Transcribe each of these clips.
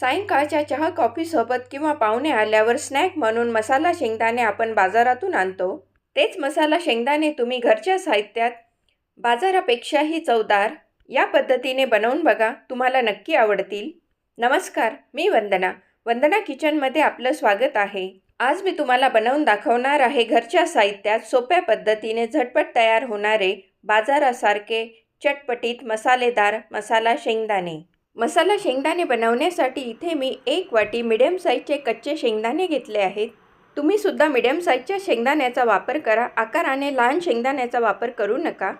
सायंकाळच्या चहा कॉफीसोबत किंवा पाहुणे आल्यावर स्नॅक म्हणून मसाला शेंगदाणे आपण बाजारातून आणतो. तेच मसाला शेंगदाणे तुम्ही घरच्या साहित्यात बाजारापेक्षाही चवदार या पद्धतीने बनवून बघा तुम्हाला नक्की आवडतील. नमस्कार मी वंदना. वंदना किचनमध्ये आपलं स्वागत आहे. आज मी तुम्हाला बनवून दाखवणार आहे घरच्या साहित्यात सोप्या पद्धतीने झटपट तयार होणारे बाजारासारखे चटपटीत मसालेदार मसाला शेंगदाणे. मसाला शेंगदाणे बनवण्यासाठी इथे मी एक वाटी मिडियम साईजचे कच्चे शेंगदाणे घेतले आहेत. तुम्हीसुद्धा मिडियम साईजच्या शेंगदाण्याचा वापर करा. आकाराने लहान शेंगदाण्याचा वापर करू नका.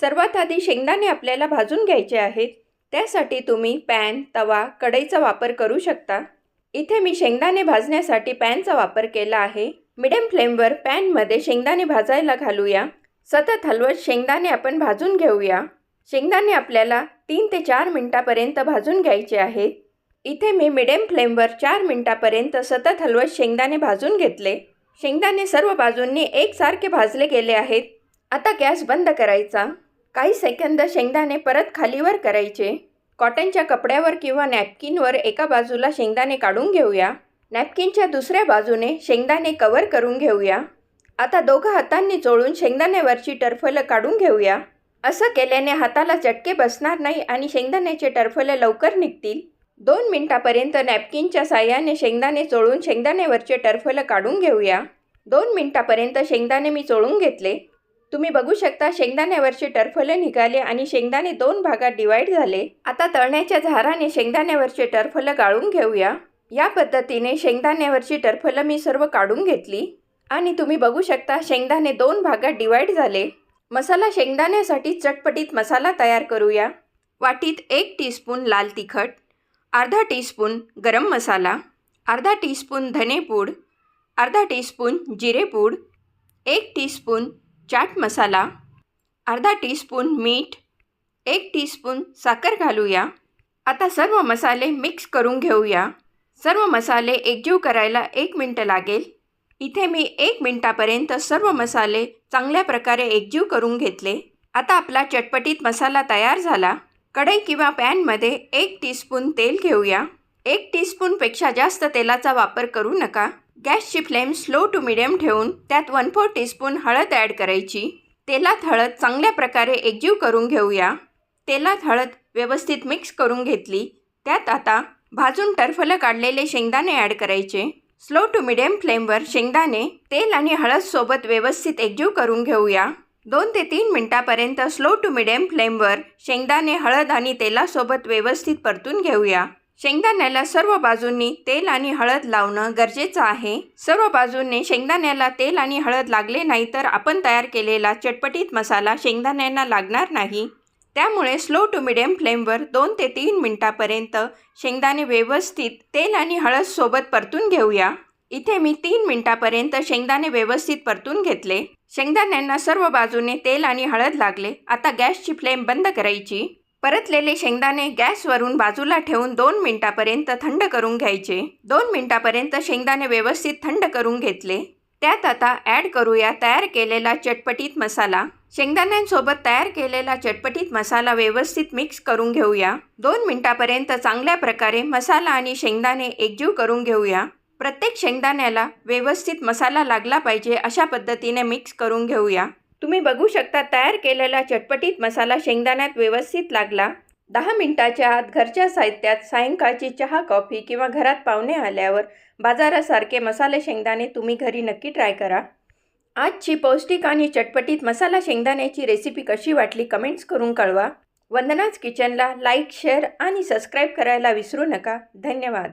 सर्वात आधी शेंगदाणे आपल्याला भाजून घ्यायचे आहेत. त्यासाठी तुम्ही पॅन तवा कढईचा वापर करू शकता. इथे मी शेंगदाणे भाजण्यासाठी पॅनचा वापर केला आहे. मिडियम फ्लेमवर पॅनमध्ये शेंगदाणे भाजायला घालूया. सतत हलवत शेंगदाणे आपण भाजून घेऊया. शेंगदाणे आपल्याला तीन ते चार मिनटापर्यंत भाजून घ्यायचे आहेत. इथे मी मिडियम फ्लेमवर चार मिनटापर्यंत सतत हलवत शेंगदाणे भाजून घेतले. शेंगदाणे सर्व बाजूंनी एकसारखे भाजले गेले आहेत. आता गॅस बंद करायचा. काही सेकंद शेंगदाणे परत खालीवर करायचे. कॉटनच्या कपड्यावर किंवा नॅपकिनवर एका बाजूला शेंगदाणे काढून घेऊया. नॅपकिनच्या दुसऱ्या बाजूने शेंगदाणे कवर करून घेऊया. आता दोघं हातांनी चोळून शेंगदाण्यावरची टरफलं काढून घेऊया. असं केल्याने हाताला चटके बसणार नाही आणि शेंगदाण्याचे टरफले लवकर निघतील. दोन मिनटापर्यंत नॅपकिनच्या साह्याने शेंगदाणे चोळून शेंगदाण्यावरचे टरफलं काढून घेऊया. दोन मिनटापर्यंत शेंगदाणे मी चोळून घेतले. तुम्ही बघू शकता शेंगदाण्यावरचे टरफले निघाले आणि शेंगदाणे दोन भागात डिवाईड झाले. आता तळण्याच्या झाराने शेंगदाण्यावरचे टरफलं गाळून घेऊया. या पद्धतीने शेंगदाण्यावरची टरफलं मी सर्व काढून घेतली. आणि तुम्ही बघू शकता शेंगदाणे दोन भागात डिवाईड झाले. मसाला शेंगदाण्यासाठी चटपटीत मसाला तयार करूया. वाटीत एक टीस्पून लाल तिखट अर्धा टीस्पून गरम मसाला अर्धा टीस्पून धनेपूड अर्धा टीस्पून जिरेपूड एक टीस्पून चाट मसाला अर्धा टीस्पून मीठ एक टीस्पून साखर घालूया. आता सर्व मसाले मिक्स करून घेऊया. सर्व मसाले एकजीव करायला एक मिनटं लागेल. इथे मी एक मिनटापर्यंत सर्व मसाले चांगल्या प्रकारे एकजीव करून घेतले. आता आपला चटपटीत मसाला तयार झाला. कढई किंवा पॅनमध्ये एक टीस्पून तेल घेऊया. एक टीस्पूनपेक्षा जास्त तेलाचा वापर करू नका. गॅसची फ्लेम स्लो टू मिडियम ठेवून त्यात वन फोर टीस्पून हळद ॲड करायची. तेलात हळद चांगल्या प्रकारे एकजीव करून घेऊया. तेलात हळद व्यवस्थित मिक्स करून घेतली. त्यात आता भाजून टरफलं काढलेले शेंगदाणे ॲड करायचे. स्लो टू मिडियम फ्लेमवर शेंगदाणे तेल आणि हळदसोबत व्यवस्थित एकजीव करून घेऊया. दोन ते तीन मिनटापर्यंत स्लो टू मिडियम फ्लेमवर शेंगदाणे हळद आणि तेलासोबत व्यवस्थित परतून घेऊया. शेंगदाण्याला सर्व बाजूंनी तेल आणि हळद लावणं गरजेचं आहे. सर्व बाजूंनी शेंगदाण्याला तेल आणि हळद लागले नाही तर आपण तयार केलेला चटपटीत मसाला शेंगदाण्यांना लागणार नाही. त्यामुळे स्लो टू मिडियम फ्लेमवर दोन ते तीन मिनटापर्यंत शेंगदाणे व्यवस्थित तेल आणि हळदसोबत परतून घेऊया. इथे मी तीन मिनटापर्यंत शेंगदाणे व्यवस्थित परतून घेतले. शेंगदाण्यांना सर्व बाजूने तेल आणि हळद लागले. आता गॅसची फ्लेम बंद करायची. परतलेले शेंगदाणे गॅसवरून बाजूला ठेवून दोन मिनटापर्यंत थंड करून घ्यायचे. दोन मिनटापर्यंत शेंगदाणे व्यवस्थित थंड करून घेतले. त्यात आता ॲड करूया तयार केलेला चटपटीत मसाला. शेंगदाण्यांसोबत तयार केलेला चटपटीत मसाला व्यवस्थित मिक्स करून घेऊया. दोन मिनटापर्यंत चांगल्या प्रकारे मसाला आणि शेंगदाणे एकजीव करून घेऊया. प्रत्येक शेंगदाण्याला व्यवस्थित मसाला लागला पाहिजे अशा पद्धतीने मिक्स करून घेऊया. तुम्ही बघू शकता तयार केलेला चटपटीत मसाला शेंगदाण्यात व्यवस्थित लागला. दहा मिनिटाच्या आत घरच्या साहित्यात सायंकाळची चहा कॉफी किंवा घरात पाहुणे आल्यावर बाजारासारखे मसाले शेंगदाणे तुम्ही घरी नक्की ट्राय करा. आजची पौष्टिक आणि चटपटीत मसाला शेंगदाण्याची रेसिपी कशी वाटली कमेंट्स करून कळवा. वंदनाच किचनला लाईक शेअर आणि सबस्क्राईब करायला विसरू नका. धन्यवाद.